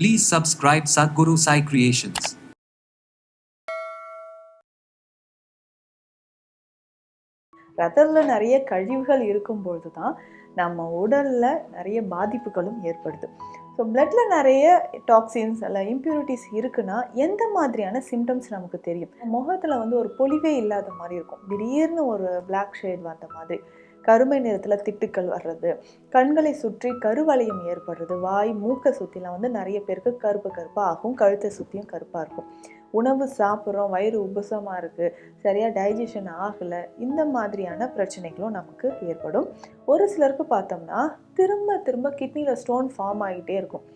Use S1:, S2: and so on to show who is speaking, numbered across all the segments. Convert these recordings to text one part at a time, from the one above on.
S1: Please subscribe Sadhguru Sai Creations.
S2: ரத்தத்தில் நிறைய கழிவுகள் இருக்கும்பொழுது தான் நம்ம உடலில் நிறைய பாதிப்புகளும் ஏற்படுது. ஸோ பிளட்ல நிறைய டாக்ஸின்ஸ் அல்ல இம்ப்யூரிட்டிஸ் இருக்குன்னா எந்த மாதிரியான சிம்டம்ஸ் நமக்கு தெரியும்? முகத்தில் வந்து ஒரு பொலிவே இல்லாத மாதிரி இருக்கும். திடீர்னு ஒரு பிளாக் ஷேட் வந்த மாதிரி. கருமை நிறத்தில் திட்டுக்கள் வர்றது கண்களை சுற்றி கருவளையம் ஏற்படுறது வாய் மூக்கை சுற்றிலாம் வந்து நிறைய பேருக்கு கருப்பு கருப்பாக ஆகும் கழுத்தை சுற்றியும் கருப்பாக இருக்கும். உணவு சாப்பிட்றோம் வயிறு உபசமாக இருக்குது சரியாக டைஜஷன் ஆகலை இந்த மாதிரியான பிரச்சனைகளும் நமக்கு ஏற்படும். ஒரு சிலருக்கு பார்த்தோம்னா திரும்ப திரும்ப கிட்னியில் ஸ்டோன் ஃபார்ம் ஆகிட்டே இருக்கும்.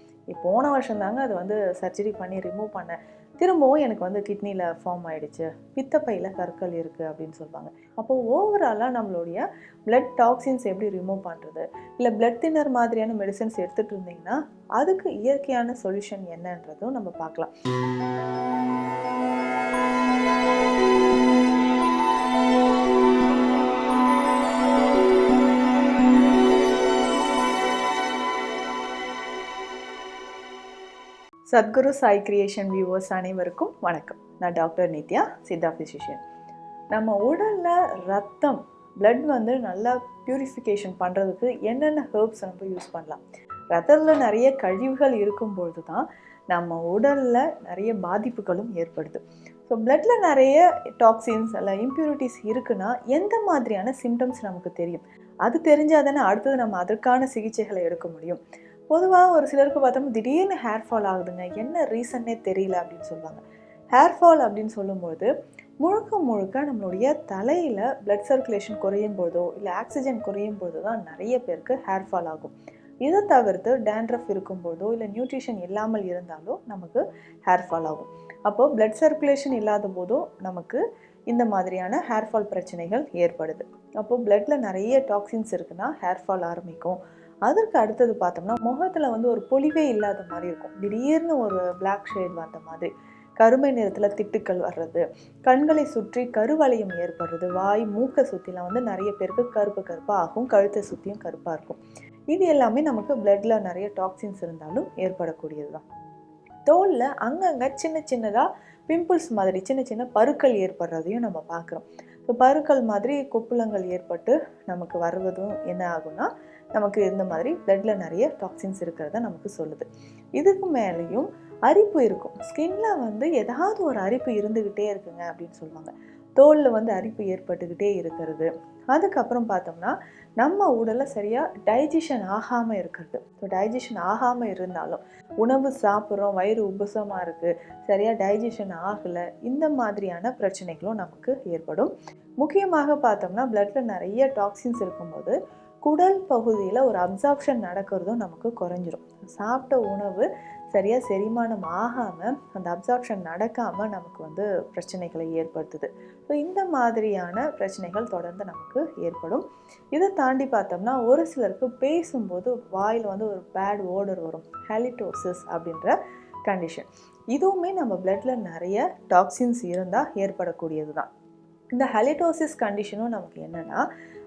S2: போன வருஷம் தாங்க அது வந்து சர்ஜரி பண்ணி ரிமூவ் பண்ணேன் திரும்பவும் எனக்கு வந்து கிட்னியில் ஃபார்ம் ஆகிடுச்சு பித்தப்பையில் கற்கள் இருக்குது அப்படின்னு சொல்லுவாங்க. அப்போது ஓவராலாக நம்மளுடைய பிளட் டாக்ஸின்ஸ் எப்படி ரிமூவ் பண்ணுறது இல்லை பிளட் தின்னர் மாதிரியான மெடிசன்ஸ் எடுத்துகிட்டு இருந்தீங்கன்னா அதுக்கு இயற்கையான சொல்யூஷன் என்னன்றதும் நம்ம பார்க்கலாம். சத்குரு சாய் கிரியேஷன் வியூவர்ஸ் அனைவருக்கும் வணக்கம். நான் டாக்டர் நித்யா சித்தா ஃபிசிஷியன் நம்ம உடலில் ரத்தம் பிளட் வந்து நல்லா பியூரிஃபிகேஷன் பண்ணுறதுக்கு என்னென்ன ஹெர்ப்ஸ் நம்ம யூஸ் பண்ணலாம்? ரத்தத்தில் நிறைய கழிவுகள் இருக்கும்பொழுது தான் நம்ம உடலில் நிறைய பாதிப்புகளும் ஏற்படுது. ஸோ பிளட்டில் நிறைய டாக்ஸின்ஸ் அல்ல இம்ப்யூரிட்டிஸ் இருக்குன்னா எந்த மாதிரியான சிம்டம்ஸ் நமக்கு தெரியும்? அது தெரிஞ்சால் தானே அடுத்தது நம்ம அதற்கான சிகிச்சைகளை எடுக்க முடியும். பொதுவாக ஒரு சிலருக்கு பார்த்தோம்னா திடீர்னு ஹேர் ஃபால் ஆகுதுங்க. என்ன ரீசன்னே தெரியல அப்படின்னு சொல்லுவாங்க. ஹேர் ஃபால் அப்படின்னு சொல்லும்போது முழுக்க முழுக்க நம்மளுடைய தலையில் பிளட் சர்க்குலேஷன் குறையும் போதோ இல்லை ஆக்சிஜன் குறையும் போதோ தான் நிறைய பேருக்கு ஹேர் ஃபால் ஆகும். இதை தவிர்த்து டேண்ட்ரஃப் இருக்கும்போதோ இல்லை நியூட்ரிஷன் இல்லாமல் இருந்தாலோ நமக்கு ஹேர் ஃபால் ஆகும். அப்போது பிளட் சர்க்குலேஷன் இல்லாத போதோ நமக்கு இந்த மாதிரியான ஹேர் ஃபால் பிரச்சனைகள் ஏற்படுது. அப்போது பிளட்டில் நிறைய டாக்ஸின்ஸ் இருக்குன்னா ஹேர் ஃபால் ஆரம்பிக்கும். அதற்கு அடுத்தது பார்த்தோம்னா முகத்தில் வந்து ஒரு பொலிவே இல்லாத மாதிரி இருக்கும். திடீர்னு ஒரு பிளாக் ஷேட் வந்த மாதிரி. கருமை நிறத்தில் திட்டுக்கள் வர்றது. கண்களை சுற்றி கருவளையம் ஏற்படுறது. வாய் மூக்கை சுற்றிலாம் வந்து நிறைய பேருக்கு கருப்பு கருப்பாக ஆகும். கழுத்தை சுற்றியும் கருப்பாக இருக்கும். இது எல்லாமே நமக்கு பிளட்ல நிறைய டாக்ஸின்ஸ் இருந்தாலும் ஏற்படக்கூடியது தான் தோலில் அங்கங்கே சின்ன சின்னதாக பிம்பிள்ஸ் மாதிரி சின்ன சின்ன பருக்கள் ஏற்படுறதையும் நம்ம பார்க்குறோம். இப்போ பருக்கள் மாதிரி கொப்புளங்கள் ஏற்பட்டு நமக்கு வருவதும் என்ன ஆகும்னா நமக்கு இந்த மாதிரி பிளட்டில் நிறைய டாக்ஸின்ஸ் இருக்கிறத நமக்கு சொல்லுது. இதுக்கு மேலேயும் அரிப்பு இருக்கும். ஸ்கின்ல வந்து ஏதாவது ஒரு அரிப்பு இருந்துக்கிட்டே இருக்குங்க அப்படின்னு சொல்லுவாங்க. தோலில் வந்து அரிப்பு ஏற்பட்டுக்கிட்டே இருக்கிறது. அதுக்கப்புறம் பார்த்தோம்னா நம்ம உடலில் சரியாக டைஜஷன் ஆகாமல் இருக்கிறது. ஸோ டைஜஷன் ஆகாமல் இருந்தாலும் உணவு சாப்பிட்றோம் வயிறு உபசமாக இருக்குது சரியாக டைஜஷன் ஆகலை இந்த மாதிரியான பிரச்சனைகளும் நமக்கு ஏற்படும். முக்கியமாக பார்த்தோம்னா பிளட்டில் நிறைய டாக்ஸின்ஸ் இருக்கும்போது குடல் பகுதியில் ஒரு அப்சார்ப்ஷன் நடக்கிறதும் நமக்கு குறைஞ்சிரும். சாப்பிட்ட உணவு சரியாக செரிமானம் ஆகாமல் அந்த அப்சார்ப்ஷன் நடக்காமல் நமக்கு வந்து பிரச்சனைகளை ஏற்படுத்துது. ஸோ இந்த மாதிரியான பிரச்சனைகள் தொடர்ந்து நமக்கு ஏற்படும். இதை தாண்டி பார்த்தோம்னா ஒரு சிலருக்கு பேசும்போது வாயில் வந்து ஒரு பேட் ஓடர் வரும். ஹெலிடோசிஸ் அப்படின்ற கண்டிஷன் இதுவுமே நம்ம பிளட்டில் நிறைய டாக்ஸின்ஸ் இருந்தால் ஏற்படக்கூடியது தான் இந்த ஹெலிடோசிஸ் கண்டிஷனும் நமக்கு என்னென்னா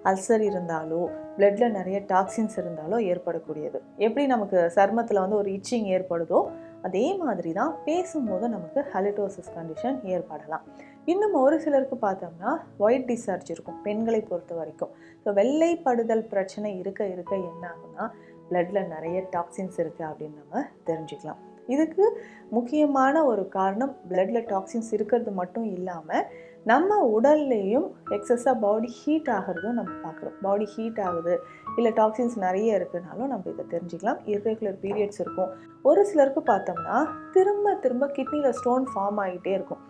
S2: அல்சர் இருந்தாலோ பிளட்டில் நிறைய டாக்ஸின்ஸ் இருந்தாலோ ஏற்படக்கூடியது. எப்படி நமக்கு சர்மத்தில் வந்து ஒரு இச்சிங் ஏற்படுதோ அதே மாதிரி தான் பேசும்போது நமக்கு ஹெலிட்டோசிஸ் கண்டிஷன் ஏற்படலாம். இன்னும் ஒரு சிலருக்கு பார்த்தோம்னா ஒயிட் டிஸ்சார்ஜ் இருக்கும் பெண்களை பொறுத்த வரைக்கும். ஸோ வெள்ளைப்படுதல் பிரச்சனை இருக்க இருக்க என்ன ஆகும்னா பிளட்டில் நிறைய டாக்ஸின்ஸ் இருக்குது அப்படின்னு நம்ம தெரிஞ்சுக்கலாம். இதுக்கு முக்கியமான ஒரு காரணம் பிளட்டில் டாக்ஸின்ஸ் இருக்கிறது மட்டும் இல்லாமல் நம்ம உடல்லையும் எக்ஸஸாக பாடி ஹீட் ஆகிறதும் நம்ம பார்க்குறோம். பாடி ஹீட் ஆகுது இல்லை டாக்ஸின்ஸ் நிறைய இருக்குனாலும் நம்ம இதை தெரிஞ்சுக்கலாம். இர்ரெகுலர் பீரியட்ஸ் இருக்கும். ஒரு சிலருக்கு பார்த்தோம்னா திரும்ப திரும்ப கிட்னியில் ஸ்டோன் ஃபார்ம் ஆகிட்டே இருக்கும்.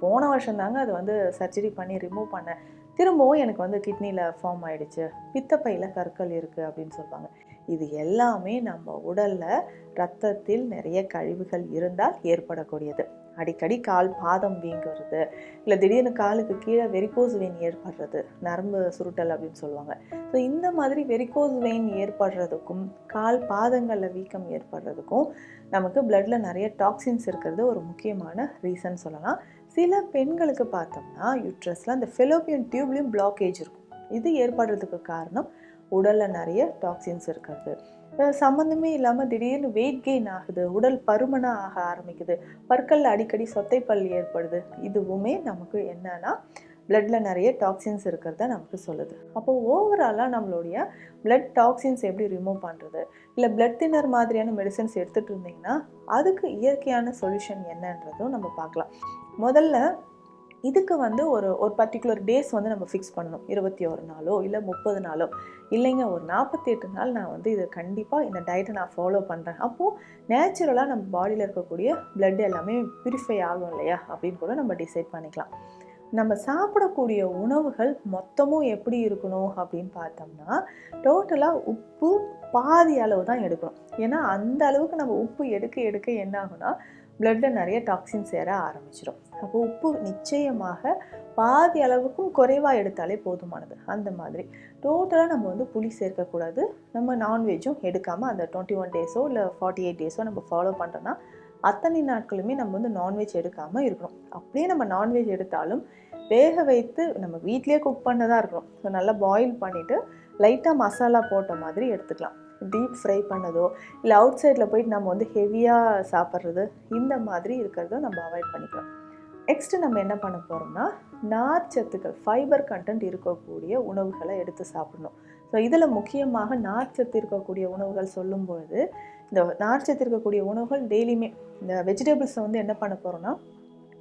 S2: போன வருஷம் தாங்க அது வந்து சர்ஜரி பண்ணி ரிமூவ் பண்ணேன். திரும்பவும் எனக்கு வந்து கிட்னியில் ஃபார்ம் ஆகிடுச்சு பித்தப்பையில் கற்கள் இருக்குது அப்படின்னு சொல்லுவாங்க. இது எல்லாமே நம்ம உடலில் ரத்தத்தில் நிறைய கழிவுகள் இருந்தால் ஏற்படக்கூடியது. அடிக்கடி கால் பாதம் வீங்குறது இல்லை திடீர்னு காலுக்கு கீழே வெரிகோஸ் வெயின் ஏற்படுறது நரம்பு சுருட்டல் அப்படின்னு சொல்லுவாங்க. ஸோ இந்த மாதிரி வெரிகோஸ் வெயின் ஏற்படுறதுக்கும் கால் பாதங்களில் வீக்கம் ஏற்படுறதுக்கும் நமக்கு பிளட்டில் நிறைய டாக்ஸின்ஸ் இருக்கிறது ஒரு முக்கியமான ரீசன் சொல்லலாம். சில பெண்களுக்கு பார்த்தோம்னா யூட்ரஸில் அந்த ஃபெலோப்பியன் டியூப்லேயும் பிளாக்கேஜ் இருக்கும். இது ஏற்படுறதுக்கு காரணம் உடலில் நிறைய டாக்ஸின்ஸ் இருக்கிறது. சம்மந்தமே இல்லாமல் திடீர்னு வெயிட் கெயின் ஆகுது உடல் பருமனாக ஆக ஆரம்பிக்குது பற்களில் அடிக்கடி சொத்தைப்பல் ஏற்படுது. இதுவுமே நமக்கு என்னன்னா பிளட்ல நிறைய டாக்ஸின்ஸ் இருக்கிறத நமக்கு சொல்லுது. அப்போ ஓவராலாக நம்மளுடைய பிளட் டாக்ஸின்ஸ் எப்படி ரிமூவ் பண்ணுறது இல்லை பிளட் தின்னர் மாதிரியான மெடிசன்ஸ் எடுத்துகிட்டு இருந்தீங்கன்னா அதுக்கு இயற்கையான சொல்யூஷன் என்னன்றதும் நம்ம பார்க்கலாம். முதல்ல இதுக்கு வந்து ஒரு ஒரு பர்டிகுலர் டேஸ் வந்து நம்ம ஃபிக்ஸ் பண்ணணும். இருபத்தி ஒரு நாளோ இல்லை முப்பது நாளோ. இல்லைங்க ஒரு நாற்பத்தி எட்டு நாள் நான் வந்து இதை கண்டிப்பாக இந்த டயட்டை நான் ஃபாலோ பண்ணுறேன் அப்போது நேச்சுரலாக நம்ம பாடியில் இருக்கக்கூடிய பிளட் எல்லாமே பியூரிஃபை ஆகும் இல்லையா? அப்படின்னு கூட நம்ம டிசைட் பண்ணிக்கலாம். நம்ம சாப்பிடக்கூடிய உணவுகள் மொத்தமும் எப்படி இருக்கணும் அப்படின்னு பார்த்தோம்னா டோட்டலாக உப்பு பாதி அளவு தான் எடுக்கணும். ஏன்னா அந்த அளவுக்கு நம்ம உப்பு எடுக்க எடுக்க என்ன ஆகுனா பிளட்டில் நிறைய டாக்ஸின் சேர ஆரம்பிச்சிடும் அப்போ உப்பு நிச்சயமாக பாதி அளவுக்கும் குறைவாக எடுத்தாலே போதுமானது. அந்த மாதிரி. டோட்டலாக நம்ம வந்து புளி சேர்க்கக்கூடாது. நம்ம நான்வெஜ்ஜும் எடுக்காமல் அந்த டுவெண்ட்டி ஒன் டேஸோ இல்லை ஃபார்ட்டி எயிட் டேஸோ நம்ம ஃபாலோ பண்ணுறோன்னா அத்தனை நாட்களுமே நம்ம வந்து நான்வெஜ் எடுக்காமல் இருக்கணும். அப்படியே நம்ம நான்வெஜ் எடுத்தாலும் வேக வைத்து நம்ம வீட்லேயே குக் பண்ணதாக இருக்கணும். ஸோ நல்லா பாயில் பண்ணிவிட்டு லைட்டாக மசாலா போட்ட மாதிரி எடுத்துக்கலாம். டீப் ஃப்ரை பண்ணதோ இல்லை அவுட் சைடில் போயிட்டு நம்ம வந்து ஹெவியாக சாப்பிட்றது இந்த மாதிரி இருக்கிறத நம்ம அவாய்ட் பண்ணிக்கலாம். நெக்ஸ்ட்டு நம்ம என்ன பண்ண போகிறோம்னா நார்ச்சத்துக்கள் ஃபைபர் கண்டென்ட் இருக்கக்கூடிய உணவுகளை எடுத்து சாப்பிடணும். ஸோ இதில் முக்கியமாக நார்ச்சத்து இருக்கக்கூடிய உணவுகள் சொல்லும்பொழுது இந்த நார்ச்சத்து இருக்கக்கூடிய உணவுகள் டெய்லியுமே இந்த வெஜிடபிள்ஸை வந்து என்ன பண்ண போகிறோம்னா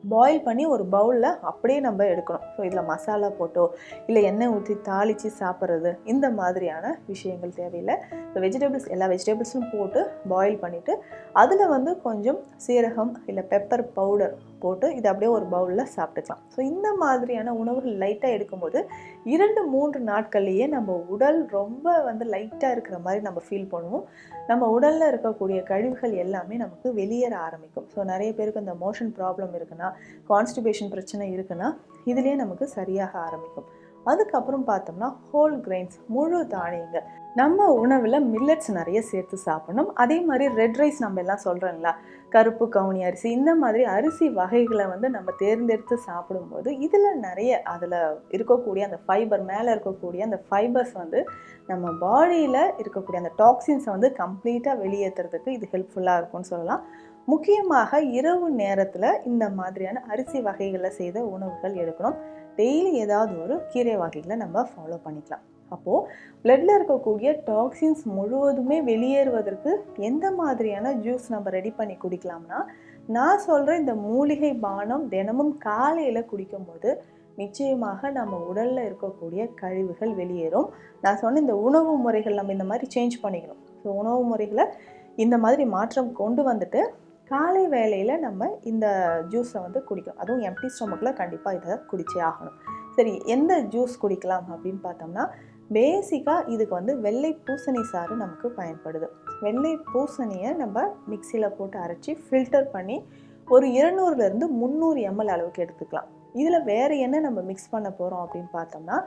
S2: பாயில் பண்ணி ஒரு பவுலில் அப்படியே நம்ம எடுக்கணும். ஸோ இதில் மசாலா போட்டோ இல்லை எண்ணெய் ஊற்றி தாளித்து சாப்பிட்றது இந்த மாதிரியான விஷயங்கள் தேவையில்லை. ஸோ வெஜிடபிள்ஸ் எல்லா வெஜிடபிள்ஸும் போட்டு பாயில் பண்ணிவிட்டு அதில் வந்து கொஞ்சம் சீரகம் இல்லை பெப்பர் பவுடர் போட்டு இதை அப்படியே ஒரு பவுலில் சாப்பிட்டுக்கலாம். ஸோ இந்த மாதிரியான உணவுகள் லைட்டாக எடுக்கும்போது இரண்டு மூன்று நாட்கள்லேயே நம்ம உடல் ரொம்ப வந்து லைட்டாக இருக்கிற மாதிரி நம்ம ஃபீல் பண்ணுவோம். நம்ம உடலில் இருக்கக்கூடிய கழிவுகள் எல்லாமே நமக்கு வெளியேற ஆரம்பிக்கும். ஸோ நிறைய பேருக்கு இந்த மோஷன் ப்ராப்ளம் இருக்குன்னா கான்ஸ்டிபேஷன் பிரச்சனை இருக்குன்னா இதுலேயே நமக்கு சரியாக ஆரம்பிக்கும். அதுக்கப்புறம் பார்த்தோம்னா ஹோல் கிரெயின்ஸ் முழு தானியங்கள். நம்ம உணவில் மில்லட்ஸ் நிறைய சேர்த்து சாப்பிடணும். அதே மாதிரி ரெட் ரைஸ் நம்ம எல்லாம் சொல்கிறோங்களா கருப்பு கவுனி அரிசி இந்த மாதிரி அரிசி வகைகளை வந்து நம்ம தேர்ந்தெடுத்து சாப்பிடும்போது இதில் நிறைய அதில் இருக்கக்கூடிய அந்த ஃபைபர் மேலே இருக்கக்கூடிய அந்த ஃபைபர்ஸ் வந்து நம்ம பாடியில் இருக்கக்கூடிய அந்த டாக்ஸின்ஸை வந்து கம்ப்ளீட்டாக வெளியேற்றுறதுக்கு இது ஹெல்ப்ஃபுல்லாக இருக்கும்னு சொல்லலாம். முக்கியமாக இரவு நேரத்தில் இந்த மாதிரியான அரிசி வகைகளை செய்த உணவுகள் எடுக்கணும். டெய்லி ஏதாவது ஒரு கீரை வகைகளை நம்ம ஃபாலோ பண்ணிக்கலாம். அப்போது பிளட்டில் இருக்கக்கூடிய டாக்ஸின்ஸ் முழுவதுமே வெளியேறுவதற்கு எந்த மாதிரியான ஜூஸ் நம்ம ரெடி பண்ணி குடிக்கலாம்னா நான் சொல்கிற இந்த மூலிகை பானம் தினமும் காலையில் குடிக்கும்போது நிச்சயமாக நம்ம உடலில் இருக்கக்கூடிய கழிவுகள் வெளியேறும். நான் சொன்ன இந்த உணவு முறைகள் நம்ம இந்த மாதிரி சேஞ்ச் பண்ணிக்கணும். ஸோ உணவு முறைகளை இந்த மாதிரி மாற்றம் கொண்டு வந்துட்டு காலை வேளையில் நம்ம இந்த ஜூஸை வந்து குடிக்கணும். அதுவும் எம்டி ஸ்டொமக்கில் கண்டிப்பாக இதை குடிச்சே ஆகணும். சரி எந்த ஜூஸ் குடிக்கலாம் அப்படின்னு பார்த்தோம்னா பேசிக்காக இதுக்கு வந்து வெள்ளை பூசணி சாறு நமக்கு பயன்படுது. வெள்ளை பூசணியை நம்ம மிக்சியில் போட்டு அரைச்சி ஃபில்டர் பண்ணி ஒரு இருநூறுலேருந்து முந்நூறு எம்எல் அளவுக்கு எடுத்துக்கலாம். இதில் வேறு என்ன நம்ம மிக்ஸ் பண்ண போகிறோம் அப்படின்னு பார்த்தோம்னா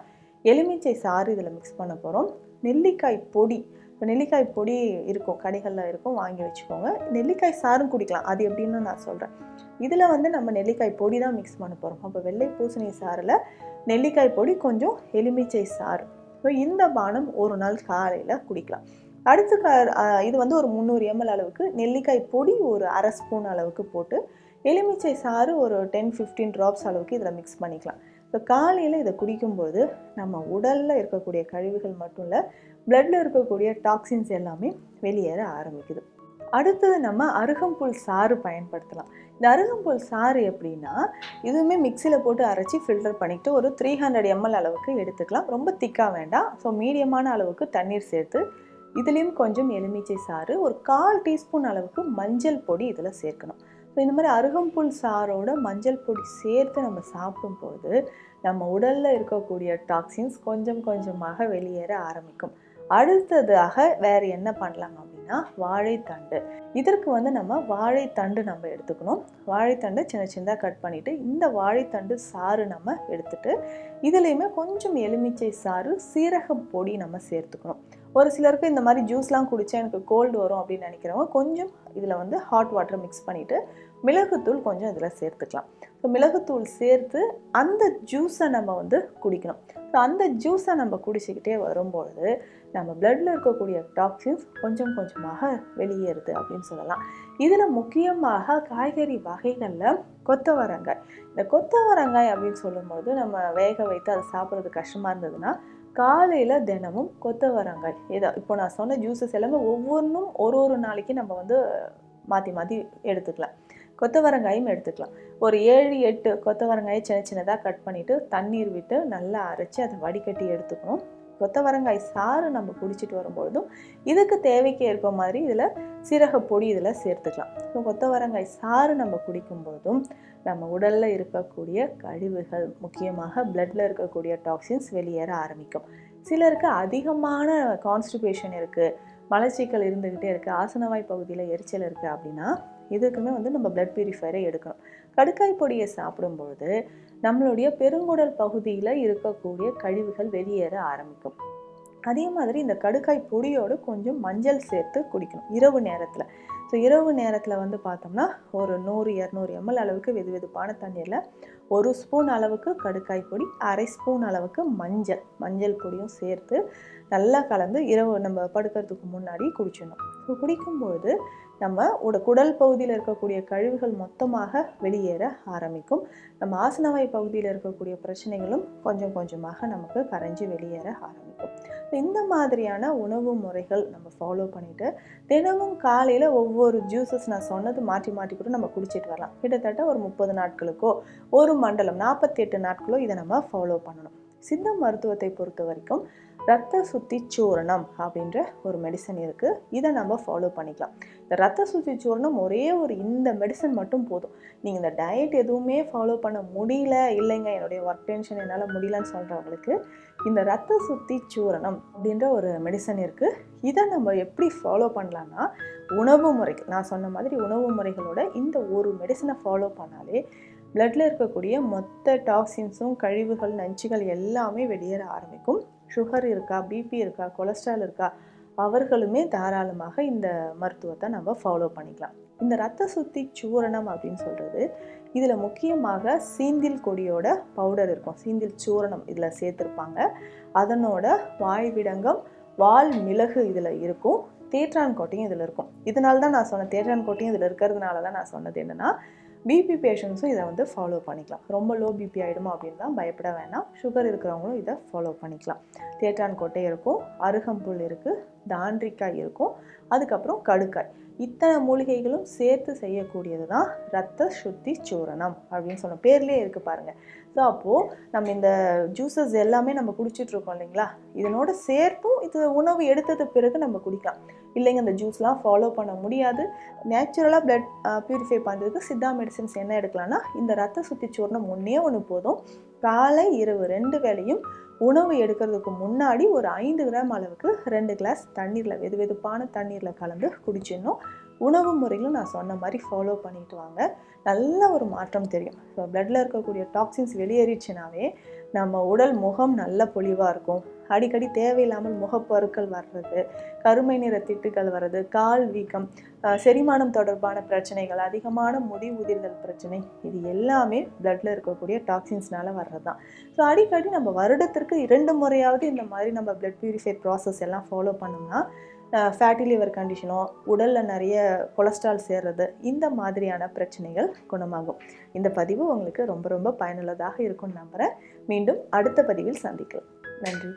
S2: எலுமிச்சை சாறு இதில் மிக்ஸ் பண்ண போகிறோம் நெல்லிக்காய் பொடி இப்போ நெல்லிக்காய் பொடி இருக்கும் கடைகளில் இருக்கும் வாங்கி வச்சுக்கோங்க. நெல்லிக்காய் சாரும் குடிக்கலாம் அது எப்படின்னு நான் சொல்கிறேன் இதில் வந்து நம்ம நெல்லிக்காய் பொடி தான் மிக்ஸ் பண்ண போகிறோம் அப்போ வெள்ளை பூசணி சாறில் நெல்லிக்காய் பொடி கொஞ்சம் எலுமிச்சை சாறு. ஸோ இந்த பானம் ஒரு நாள் காலையில் குடிக்கலாம். அடுத்து க இது வந்து ஒரு முந்நூறு எம்எல் அளவுக்கு நெல்லிக்காய் பொடி ஒரு அரை ஸ்பூன் அளவுக்கு போட்டு எலுமிச்சை சாறு ஒரு டென் ஃபிஃப்டீன் ட்ராப்ஸ் அளவுக்கு இதில் மிக்ஸ் பண்ணிக்கலாம். ஸோ காலையில் இதை குடிக்கும்போது நம்ம உடலில் இருக்கக்கூடிய கழிவுகள் மட்டும் இல்லை பிளட்டில் இருக்கக்கூடிய டாக்ஸின்ஸ் எல்லாமே வெளியேற ஆரம்பிக்குது. அடுத்தது நம்ம அருகம்புல் சாறு பயன்படுத்தலாம். இந்த அருகம்புல் சாறு எப்படின்னா இதுவுமே மிக்சியில் போட்டு அரைச்சி ஃபில்டர் பண்ணிவிட்டு ஒரு த்ரீ ஹண்ட்ரட் எம்எல் அளவுக்கு எடுத்துக்கலாம். ரொம்ப திக்காக வேண்டாம். ஸோ மீடியமான அளவுக்கு தண்ணீர் சேர்த்து இதுலேயும் கொஞ்சம் எலுமிச்சை சாறு ஒரு கால் டீஸ்பூன் அளவுக்கு மஞ்சள் பொடி இதில் சேர்க்கணும். ஸோ இந்த மாதிரி அருகம்புல் சாரோட மஞ்சள் பொடி சேர்த்து நம்ம சாப்பிடும்போது நம்ம உடலில் இருக்கக்கூடிய டாக்ஸின்ஸ் கொஞ்சம் கொஞ்சமாக வெளியேற ஆரம்பிக்கும். அடுத்ததாக வேறு என்ன பண்ணலாம்? அப்படின்னா வாழைத்தண்டு. இதற்கு வந்து நம்ம வாழைத்தண்டு நம்ம எடுத்துக்கணும். வாழைத்தண்டு சின்ன சின்னதாக கட் பண்ணிவிட்டு இந்த வாழைத்தண்டு சாறு நம்ம எடுத்துட்டு இதுலேயுமே கொஞ்சம் எலுமிச்சை சாறு சீரகம் பொடி நம்ம சேர்த்துக்கணும். ஒரு சிலருக்கு இந்த மாதிரி ஜூஸ்லாம் குடித்தா எனக்கு கோல்டு வரும் அப்படின்னு நினைக்கிறவங்க கொஞ்சம் இதில் வந்து ஹாட் வாட்டர் மிக்ஸ் பண்ணிவிட்டு மிளகுத்தூள் கொஞ்சம் இதில் சேர்த்துக்கலாம். ஸோ மிளகுத்தூள் சேர்த்து அந்த ஜூஸை நம்ம வந்து குடிக்கணும். ஸோ அந்த ஜூஸை நம்ம குடிச்சிக்கிட்டே வரும்பொழுது நம்ம பிளட்டில் இருக்கக்கூடிய டாக்ஸின்ஸ் கொஞ்சம் கொஞ்சமாக வெளியேறுது அப்படின்னு சொல்லலாம். இதில் முக்கியமாக காய்கறி வகைகளில் கொத்தவரங்காய். இந்த கொத்தவரங்காய் அப்படின்னு சொல்லும்போது நம்ம வேக வைத்து அதை சாப்பிட்றது கஷ்டமாக இருந்ததுன்னா காலையில் தினமும் கொத்தவரங்காய். இதை இப்போ நான் சொன்ன ஜூஸஸ் எல்லாமே ஒவ்வொன்றும் ஒரு ஒரு நாளைக்கு நம்ம வந்து மாற்றி மாற்றி எடுத்துக்கலாம். கொத்தவரங்காயும் எடுத்துக்கலாம். ஒரு ஏழு எட்டு கொத்தவரங்காயை சின்ன சின்னதாக கட் பண்ணிவிட்டு தண்ணீர் விட்டு நல்லா அரைச்சி அதை வடிகட்டி எடுத்துக்கணும். கொத்தவரங்காய் சாறு நம்ம குடிச்சிட்டு வரும்பொழுதும் இதுக்கு தேவைக்கு ஏற்ப மாதிரி இதில் சீரக பொடி இதில் சேர்த்துக்கலாம். ஸோ கொத்தவரங்காய் சாறு நம்ம குடிக்கும்போதும் நம்ம உடலில் இருக்கக்கூடிய கழிவுகள் முக்கியமாக பிளட்டில் இருக்கக்கூடிய டாக்ஸின்ஸ் வெளியேற ஆரம்பிக்கும். சிலருக்கு அதிகமான கான்ஸ்டிபேஷன் இருக்குது மலச்சிக்கல் இருந்துக்கிட்டே இருக்குது ஆசனவாய் பகுதியில் எரிச்சல் இருக்குது அப்படின்னா இதுக்குமே வந்து நம்ம பிளட் பியூரிஃபையரை எடுக்கணும். கடுக்காய் பொடியை சாப்பிடும்பொழுது நம்மளுடைய பெருங்குடல் பகுதியில் இருக்கக்கூடிய கழிவுகள் வெளியேற ஆரம்பிக்கும். அதே மாதிரி இந்த கடுக்காய் பொடியோடு கொஞ்சம் மஞ்சள் சேர்த்து குடிக்கணும் இரவு நேரத்தில். ஸோ இரவு நேரத்தில் வந்து பார்த்தோம்னா ஒரு நூறு இரநூறு எம்எல் அளவுக்கு வெது வெதுப்பான தண்ணீரில் ஒரு ஸ்பூன் அளவுக்கு கடுக்காய் பொடி அரை ஸ்பூன் அளவுக்கு மஞ்சள். மஞ்சள் பொடியும் சேர்த்து நல்லா கலந்து இரவு நம்ம படுக்கிறதுக்கு முன்னாடி குடிச்சிடணும். ஸோ குடிக்கும்போது நம்ம உட குடல் பகுதியில் இருக்கக்கூடிய கழிவுகள் மொத்தமாக வெளியேற ஆரம்பிக்கும். நம்ம ஆசனவாய் பகுதியில் இருக்கக்கூடிய பிரச்சனைகளும் கொஞ்சம் கொஞ்சமாக நமக்கு கரைஞ்சி வெளியேற ஆரம்பிக்கும். இந்த மாதிரியான உணவு முறைகள் நம்ம ஃபாலோ பண்ணிவிட்டு தினமும் காலையில் ஒவ்வொரு ஜூஸஸ் நான் சொன்னது மாற்றி மாற்றி கூட நம்ம குடிச்சிட்டு வரலாம். கிட்டத்தட்ட ஒரு முப்பது நாட்களுக்கோ ஒரு மண்டலம் நாற்பத்தி எட்டு நாட்களோ இதை நம்ம ஃபாலோ பண்ணணும். சித்த மருத்துவத்தை பொறுத்த வரைக்கும் ரத்த சுத்தி சூரணம் அப்படின்ற ஒரு மெடிசன் இருக்குது இதை நம்ம ஃபாலோ பண்ணிக்கலாம். இந்த ரத்த சுத்தி சூரணம் ஒரே ஒரு இந்த மெடிசன் மட்டும் போதும். நீங்கள் இந்த டயட் எதுவுமே ஃபாலோ பண்ண முடியல இல்லைங்க என்னுடைய ஒர்க் டென்ஷன் என்னால் முடியலன்னு சொல்கிறவங்களுக்கு இந்த ரத்த சுத்தி சூரணம் அப்படின்ற ஒரு மெடிசன் இருக்குது இதை நம்ம எப்படி ஃபாலோ பண்ணலான்னா உணவு முறைகள் நான் சொன்ன மாதிரி உணவு முறைகளோட இந்த ஒரு மெடிசனை ஃபாலோ பண்ணாலே பிளட்டில் இருக்கக்கூடிய மொத்த டாக்ஸின்ஸும் கழிவுகள் நஞ்சுகள் எல்லாமே வெளியேற ஆரம்பிக்கும். சுகர் இருக்கா பிபி இருக்கா கொலஸ்ட்ரால் இருக்கா அவர்களுமே தாராளமாக இந்த மருத்துவத்தை நம்ம ஃபாலோ பண்ணிக்கலாம். இந்த ரத்த சுத்தி சூரணம் அப்படின்னு சொல்கிறது இதில் முக்கியமாக சீந்தில் கொடியோட பவுடர் இருக்கும். சீந்தில் சூரணம் இதில் சேர்த்துருப்பாங்க. அதனோட வாய்விடங்கம் வால் மிளகு இதில் இருக்கும். தேற்றான் கோட்டையும் இதில் இருக்கும். இதனால தான் நான் சொன்னேன் தேற்றான் கோட்டையும் இதில் இருக்கிறதுனால தான் நான் சொன்னது என்னென்னா பிபி பேஷண்ட்ஸும் இதை வந்து ஃபாலோ பண்ணிக்கலாம். ரொம்ப லோ பிபி ஆகிடுமா அப்படின்னு தான் பயப்பட வேணாம். சுகர் இருக்கிறவங்களும் இதை ஃபாலோ பண்ணிக்கலாம். தேட்டான் கொட்டை இருக்கும் அருகம்புல் இருக்குது தாண்டிக்காய் இருக்கும் அதுக்கப்புறம் கடுக்காய். இத்தனை மூலிகைகளும் சேர்த்து செய்யக்கூடியது தான் ரத்த சுத்தி சூரணம் அப்படின்னு சொன்ன பேர்லேயே இருக்குது பாருங்கள் ஸோ அப்போது நம்ம இந்த ஜூஸஸ் எல்லாமே நம்ம குடிச்சிட்ருக்கோம் இல்லைங்களா? இதனோட சேர்த்தும் இது உணவு எடுத்தது பிறகு நம்ம குடிக்கலாம். இல்லைங்க அந்த ஜூஸ்லாம் ஃபாலோ பண்ண முடியாது. நேச்சுரலாக பிளட் ப்யூரிஃபை பண்ணுறதுக்கு சித்தா மெடிசின்ஸ் என்ன எடுக்கலாம்னா இந்த ரத்த சுத்தி சூர்ணம் ஒன்றே ஒன்று போதும். காலை இரவு ரெண்டு வேளையும் உணவு எடுக்கிறதுக்கு முன்னாடி ஒரு ஐந்து கிராம் அளவுக்கு ரெண்டு கிளாஸ் தண்ணீரில் வெது வெதுப்பான தண்ணீரில் கலந்து குடிச்சிடணும். உணவு முறைகளும் நான் சொன்ன மாதிரி ஃபாலோ பண்ணிட்டு வாங்க. நல்ல ஒரு மாற்றம் தெரியும். ஸோ பிளட்டில் இருக்கக்கூடிய டாக்ஸின்ஸ் வெளியேறிச்சுனாவே நம்ம உடல் முகம் நல்ல பொலிவாக இருக்கும். அடிக்கடி தேவையில்லாமல் முகப்பருக்கள் வர்றது கருமை நிற திட்டுகள் வர்றது கால் வீக்கம் செரிமானம் தொடர்பான பிரச்சனைகள் அதிகமான முடி உதிர்தல் பிரச்சனை இது எல்லாமே பிளட்டில் இருக்கக்கூடிய டாக்ஸின்ஸ்னால வர்றது தான் ஸோ அடிக்கடி நம்ம வருடத்திற்கு இரண்டு முறையாவது இந்த மாதிரி நம்ம பிளட் பியூரிஃபை ப்ராசஸ் எல்லாம் ஃபாலோ பண்ணோம்னா ஃபேட்டி லிவர் கண்டிஷனோ உடலில் நிறைய கொலஸ்ட்ரால் சேர்றது இந்த மாதிரியான பிரச்சனைகள் குணமாகும். இந்த பதிவு உங்களுக்கு ரொம்ப ரொம்ப பயனுள்ளதாக இருக்கும்னு நம்புகிறேன் மீண்டும் அடுத்த பதிவில் சந்திக்கலாம். நன்றி.